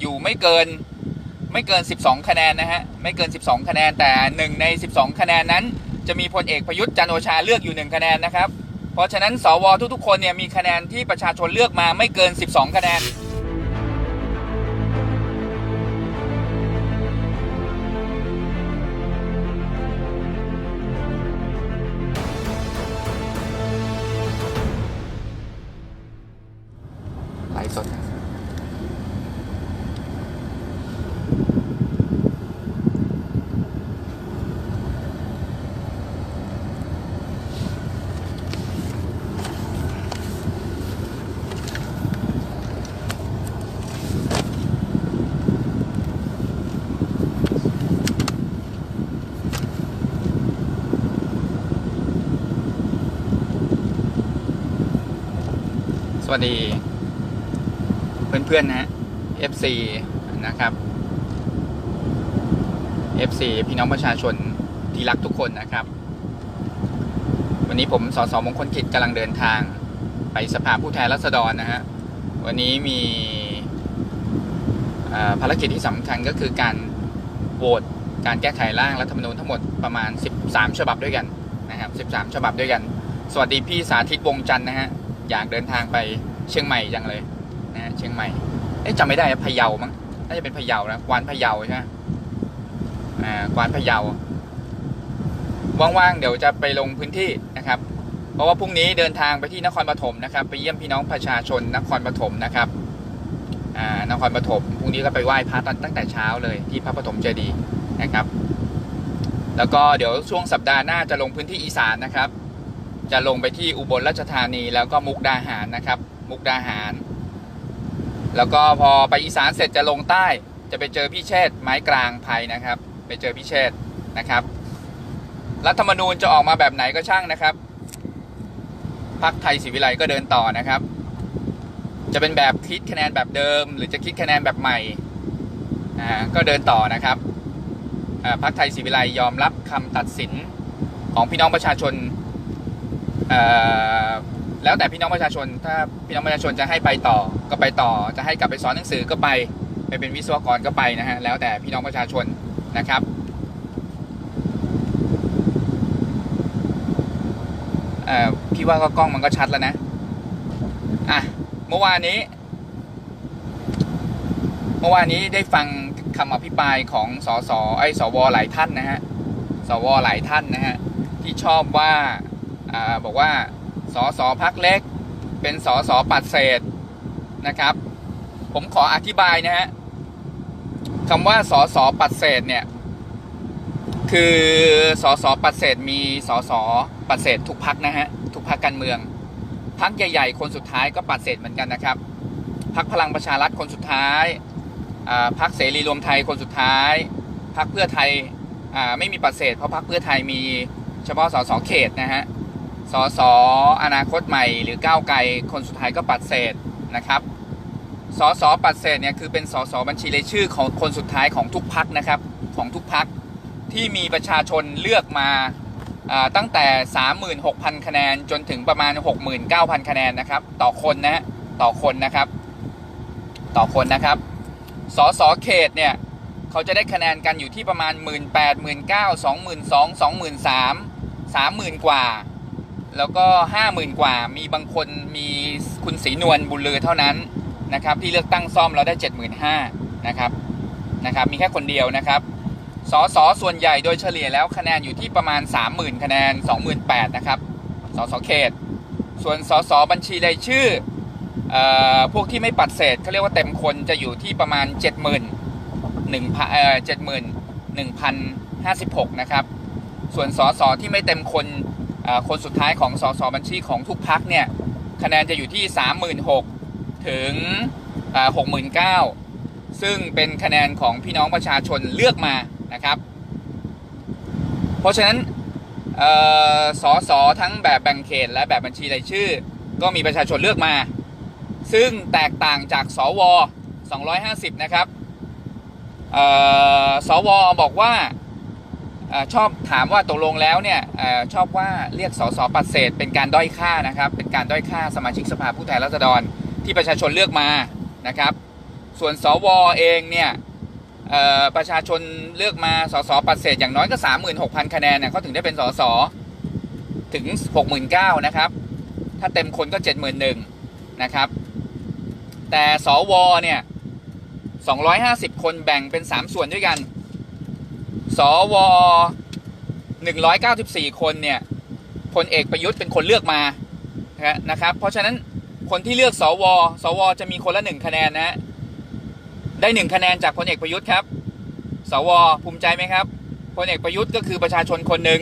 อยู่ไม่เกินไม่เกิน 12 คะแนนนะฮะไม่เกิน 12 คะแนนแต่หนึ่งใน 12 คะแนนนั้น จะมีพลเอกประยุทธ์จันโอชาเลือกอยู่ 1 คะแนนนะครับ เพราะฉะนั้นสวทุกๆคนเนี่ยมีคะแนนที่ประชาชนเลือกมาไม่เกิน 12 คะแนน สวัสดี เพื่อนๆนะฮะ FC นะครับ FC พี่น้องประชาชนที่รักทุกคนนะครับ วันนี้ผมสสมงคลกิจกำลังเดินทางไปสภาผู้แทนราษฎรนะฮะ วันนี้มีภารกิจที่สำคัญก็คือการโหวตการแก้ไขร่างรัฐธรรมนูญทั้งหมดประมาณ 13 ฉบับด้วยกันนะครับ 13 ฉบับด้วยกัน สวัสดีพี่สาธิตวงจันทร์นะฮะ อยากเดินทางไปเชียงใหม่จังเลยนะเชียงใหม่เอ๊ะจำไม่ได้พะเยามั้งน่าจะเป็นพะเยานะกวานพะเยาใช่ไหมอ่ากวานพะเยาว่างๆเดี๋ยวจะไปลงพื้นที่นะครับ เพราะว่าพรุ่งนี้เดินทางไปที่นครปฐมนะครับ ไปเยี่ยมพี่น้องประชาชนนครปฐมนะครับอ่านครปฐมพรุ่งนี้ก็ไปไหว้พระตอนตั้งแต่เช้าเลยที่พระปฐมเจดีย์นะครับ แล้วก็เดี๋ยวช่วงสัปดาห์หน้าจะลงพื้นที่อีสานนะครับ จะลงไปที่อุบลราชธานีแล้วก็มุกดาหารนะครับ มุกดาหาร แล้วก็พอไปอีสานเสร็จจะลงใต้ จะไปเจอพี่เชษฐ์ไม้กลางภัยนะครับ ไปเจอพี่เชษฐ์นะครับ รัฐธรรมนูญจะออกมาแบบไหนก็ช่างนะครับพักไทยศิวิไลก็เดินต่อนะครับ จะเป็นแบบคิดคะแนนแบบเดิม หรือจะคิดคะแนนแบบใหม่อ่าก็เดินต่อนะครับอ่าพักไทยศิวิไลยอมรับคำตัดสินของพี่น้องประชาชน แล้วแต่พี่น้องประชาชน ถ้าพี่น้องประชาชนจะให้ไปต่อก็ไปต่อ จะให้กลับไปสอนหนังสือก็ไป ไปเป็นวิศวกรก็ไปนะฮะ แล้วแต่พี่น้องประชาชนนะครับเอ่อพี่ว่าก็กล้องมันก็ชัดแล้วนะ อะ เมื่อวานนี้ เมื่อวานนี้ได้ฟังคำอภิปรายของสสไอ้สวหลายท่านนะฮะ สวหลายท่านนะฮะ ที่ชอบว่า บอกว่าสอสอพักเล็ก เป็นสอสอปัดเศษนะครับ ผมขออธิบายนะฮะคำว่าสอสอปัดเศษเนี่ย คือสอสอปัดเศษมีสอสอปัดเศษทุกพักนะฮะทุกพักการเมืองพักใหญ่ ๆ คนสุดท้ายก็ปัดเศษเหมือนกันนะครับพักพลังประชารัฐคนสุดท้ายพักเสรีรวมไทยคนสุดท้ายพักเพื่อไทยไม่มีปัดเศษเพราะพักเพื่อไทยมีเฉพาะสอสอเขตนะฮะ สสอนาคตใหม่ หรือก้าวไกลคนสุดท้ายก็ปัดเศษนะครับสสปัดเศษเนี่ยคือเป็นสสบัญชีรายชื่อของคนสุดท้ายของทุกพักนะครับของทุกพักที่มีประชาชนเลือกมาตั้งแต่ 36,000 คะแนนจนถึงประมาณ 69,000 คะแนนนะครับ ต่อคนนะต่อคนนะครับ ต่อคนนะครับสสเขตเนี่ยเขาจะได้คะแนนกันอยู่ที่ประมาณ 1 8 0 0 0 19 22,000 23,000 30,000 กว่า แล้วก็ห้าหมื่นกว่ามีบางคนมีคุณศรีนวลบุญลือเท่านั้นนะครับที่เลือกตั้งซ่อมเราได้เจ็ดหมื่นห้านะครับนะครับมีแค่คนเดียวนะครับสอสอส่วนใหญ่โดยเฉลี่ยแล้วคะแนนอยู่ที่ประมาณ 30,000 คะแนน 28,000นะครับสสเขต ส่วนสสบัญชีรายชื่อเอ่อพวกที่ไม่ปัดเศษเขาเรียกว่าเต็มคนจะอยู่ที่ประมาณ 70,000 1พันเอ่อ71,056 นะครับ ส่วนสสที่ไม่เต็มคน คนสุดท้ายของสสบัญชีของทุกพักเนี่ยคะแนนจะอยู่ที่ 36,000 ถึง 69,000 ซึ่งเป็นคะแนนของพี่น้องประชาชนเลือกมานะครับ เพราะฉะนั้นสสทั้งแบบแบ่งเขตและแบบบัญชีรายชื่อ ก็มีประชาชนเลือกมา ซึ่งแตกต่างจากสว 250 นะครับสวบอกว่า ชอบถามว่าตกลงแล้วเนี่ยอชอบว่าเรียกสสปัดเศษ เป็นการด้อยค่านะครับ เป็นการด้อยค่าสมาชิกสภาผู้แทนราษฎรที่ประชาชนเลือกมานะครับ ส่วนสวเองเนี่ยประชาชนเลือกมาสสปัดเศษอย่างน้อยก็ 36,000 คะแนนเนี่ยเขาถึงได้เป็นสสถึง 69,000นะครับ ถ้าเต็มคนก็ 71,000นะครับ แต่สวเนี่ย250 คนแบ่งเป็น 3 ส่วนด้วยกัน สว194คนเนี่ยพลเอกประยุทธ์เป็นคนเลือกมานะครับ เพราะฉะนั้นคนที่เลือกสว สว จะมีคนละหนึ่งคะแนนนะฮะได้หนึ่งคะแนนจากพลเอกประยุทธ์ครับ สว ภูมิใจไหมครับพลเอกประยุทธ์ก็คือประชาชนคนหนึ่ง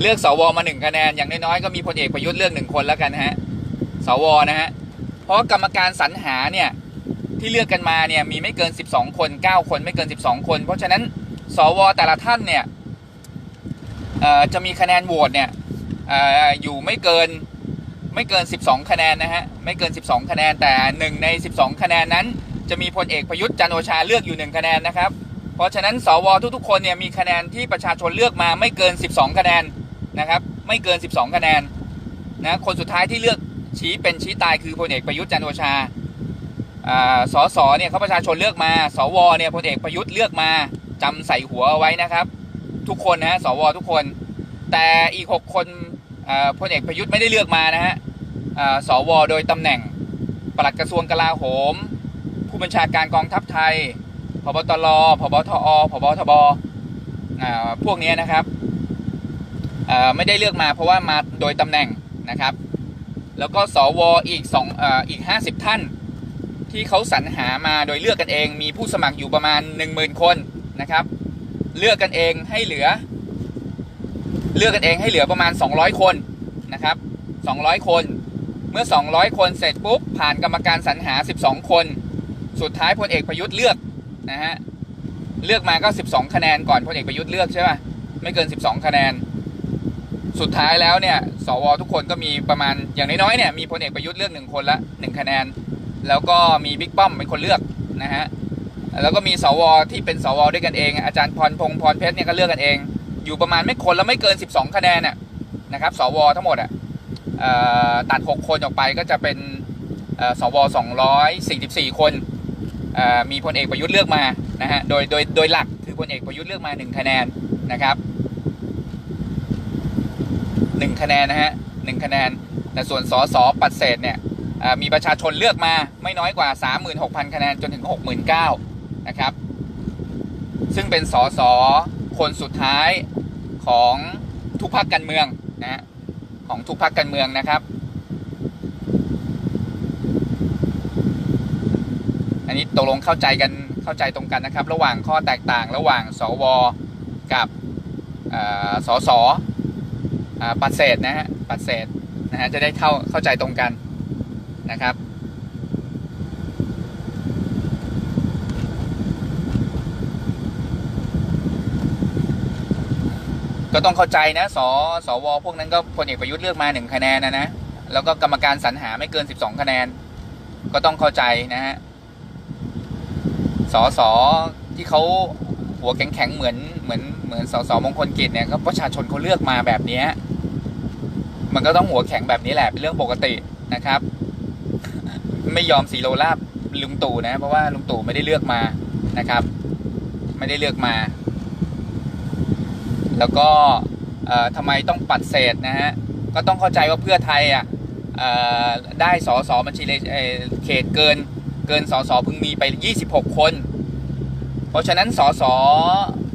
เลือกสวมาหนึ่งคะแนนอย่างน้อยๆก็มีพลเอกประยุทธ์เลือกหนึ่งคนแล้วกันฮะสวนะฮะเพราะกรรมการสรรหาเนี่ยที่เลือกกันมาเนี่ยมีไม่เกิน 12 คน 9 คนไม่เกิน 12 คน เพราะฉะนั้น สวแต่ละท่านเนี่ยจะมีคะแนนโหวตเนี่ยออยู่ไม่เกินไม่เกิน 12 คะแนนนะฮะไม่เกิน 12 คะแนนแต่หนึ่งใน 12 คะแนนนั้น จะมีพลเอกประยุทธ์จันโอชาเลือกอยู่หนึ่งคะแนนนะครับ เพราะฉะนั้นสวทุกๆคนเนี่ยมีคะแนนที่ประชาชนเลือกมาไม่เกิน 12 คะแนนนะครับไม่เกิน 12 คะแนนนะคนสุดท้ายที่เลือกชี้เป็นชี้ตายคือพลเอกประยุทธ์จันโอชาอ่าสสเนี่ยเขาประชาชนเลือกมา สวเนี่ยพลเอกประยุทธ์เลือกมา จำใส่หัวเอาไว้นะครับ ทุกคนนะฮะสวทุกคน แต่อีก 6 คนพลเอกประยุทธ์ไม่ได้เลือกมานะฮะสวโดยตำแหน่งปลัดกระทรวงกลาโหม ผู้บัญชาการกองทัพไทยพบตรพบทอพบทบอพวกนี้นะครับไม่ได้เลือกมาเพราะว่ามาโดยตำแหน่งนะครับ แล้วก็สวอีกสองอ่าอีก 50 ท่าน ที่เขาสรรหามาโดยเลือกกันเอง มีผู้สมัครอยู่ประมาณ 10,000 คน นะครับ เลือกกันเองให้เหลือ เลือกกันเองให้เหลือประมาณ 200 คนนะครับ 200 คน เมื่อ 200 คนเสร็จปุ๊บผ่านกรรมการสรรหา 12 คน สุดท้ายพลเอกประยุทธ์เลือกนะฮะเลือกมาก็ 12 คะแนนก่อนพลเอกประยุทธ์เลือกใช่ป่ะไม่เกิน 12 คะแนน สุดท้ายแล้วเนี่ย สวทุกคนก็มีประมาณอย่างน้อยๆเนี่ยมีพลเอกประยุทธ์เลือกหนึ่งคนละหนึ่งคะแนน แล้วก็มีบิ๊กป้อมเป็นคนเลือกนะฮะ แล้วก็มีสวที่เป็นสวด้วยกันเอง อาจารย์พรพงษ์พรเพชรเนี่ยก็เลือกกันเอง อยู่ประมาณไม่คนและไม่เกิน 12 คะแนนน่ะนะครับสวทั้งหมดอะตัด 6 คนออกไปก็จะเป็นเอ่อสว244 คนมีพลเอกประยุทธ์เลือกมานะฮะโดยโดยโดยหลักคือพลเอกประยุทธ์เลือกมา 1 คะแนนนะครับ1คะแนนนะฮะ1คะแนนแต่ส่วนสสปัดเศษเนี่ยมีประชาชนเลือกมาไม่น้อยกว่า 36,000 คะแนนจนถึง 69,000 นะครับ ซึ่งเป็นสสคนสุดท้ายของทุกพรรคการเมืองนะฮะของทุกพรรคการเมืองนะครับ อันนี้ตกลงเข้าใจกันเข้าใจตรงกันนะครับ ระหว่างข้อแตกต่างระหว่างสวกับเอ่อสสอ่าปัดเศษนะฮะปัดเศษนะฮะจะได้เข้าเข้าใจตรงกันนะครับ ก็ต้องเข้าใจนะสสวพวกนั้นก็พลเอกประยุทธ์เลือกมาหนึ่งคะแนนนะนะแล้วก็กรรมการสรรหาไม่เกิน12คะแนน ก็ต้องเข้าใจนะฮะสสที่เขาหัวแข็งๆเหมือนเหมือนเหมือนสสมงคลกิจเนี่ยก็ประชาชนเขาเลือกมาแบบนี้มันก็ต้องหัวแข็งแบบนี้แหละเป็นเรื่องปกตินะครับ ไม่ยอมสีโรลาบลุงตู่นะ เพราะว่าลุงตู่ไม่ได้เลือกมานะครับ ไม่ได้เลือกมา แล้วก็ทำไมต้องปัดเศษนะฮะก็ต้องเข้าใจว่าเพื่อไทยอะได้สอสอบัญชีเลเอ่อเขตเกินเกินสอสอพึงมีไป 26 คน เพราะฉะนั้นสอสอ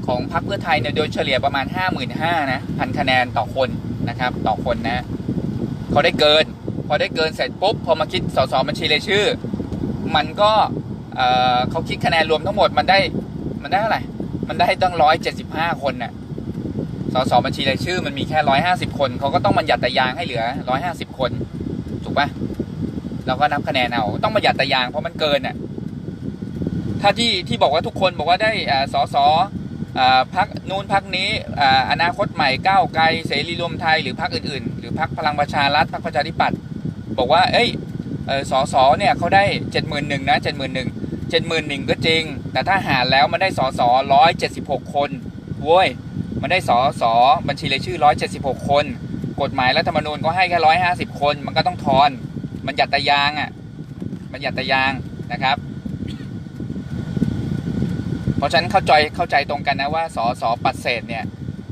ของพรรคเพื่อไทยเนี่ยโดยเฉลี่ยประมาณ 55,000นะพันคะแนนต่อคนนะครับต่อคนนะเขาได้เกิน พอได้เกินเสร็จปุ๊บพอมาคิดสอสอบัญชีรายชื่อ มันก็เอ่อเขาคิดคะแนนรวมทั้งหมดมันได้มันได้เท่าไหร่มันได้ตั้ง175 คนน่ะ สสบัญชีรายชื่อมันมีแค่ร้อยห้าสิบคนเขาก็ต้องบัญญัติตายางให้เหลือร้อยห้าสิบคน ถูกปะเราก็นับคะแนนเอาต้องบัญญัติตายางเพราะมันเกินอะถ้าที่ที่บอกว่าทุกคนบอกว่าได้อ่าสสอ่าพักนู้นพักนี้อนาคตใหม่ก้าวไกลเสรีรวมไทยหรือพักอื่นๆ หรือพักพลังประชารัฐพักประชาธิปัตย์บอกว่า เอ้ยเอสสเนี่ยเขาได้เจ็ดหมื่นหนึ่งนะเจ็ดหมื่นหนึ่งเจ็ดหมื่นหนึ่งก็จริง แต่ถ้าหารแล้วมันได้สสร้อยเจ็ดสิบหกคนโว้ย มันได้สอสอบัญชีรายชื่อ 176 คน กฎหมายรัฐธรรมนูญก็ให้แค่ 150 คน มันก็ต้องทอน มันหยัดตะยางอะ มันหยัดตะยางนะครับ เพราะฉะนั้นเข้าใจเข้าใจตรงกันนะว่าสสปัดเศษเนี่ย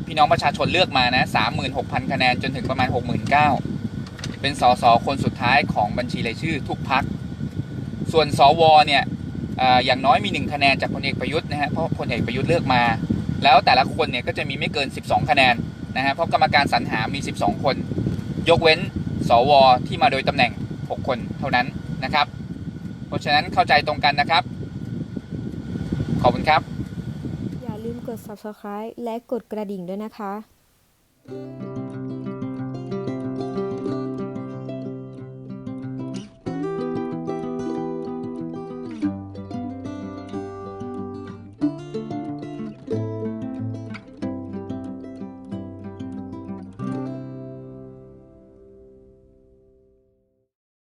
พี่น้องประชาชนเลือกมานะสามหมื่นหกพันคะแนนจนถึงประมาณหกหมื่นเก้าเป็นสสคนสุดท้ายของบัญชีรายชื่อทุกพัก ส่วนสวเนี่ยเอ่ออย่างน้อยมีหนึ่งคะแนนจากพลเอกประยุทธ์นะฮะ เพราะพลเอกประยุทธ์เลือกมา แล้วแต่ละคนเนี่ยก็จะมีไม่เกิน 12 คะแนนนะฮะเพราะกรรมการสรรหามี 12 คน ยกเว้น สว ที่มาโดยตำแหน่ง 6 คนเท่านั้นนะครับ เพราะฉะนั้นเข้าใจตรงกันนะครับ ขอบคุณครับ อย่าลืมกด subscribe และกดกระดิ่งด้วยนะคะ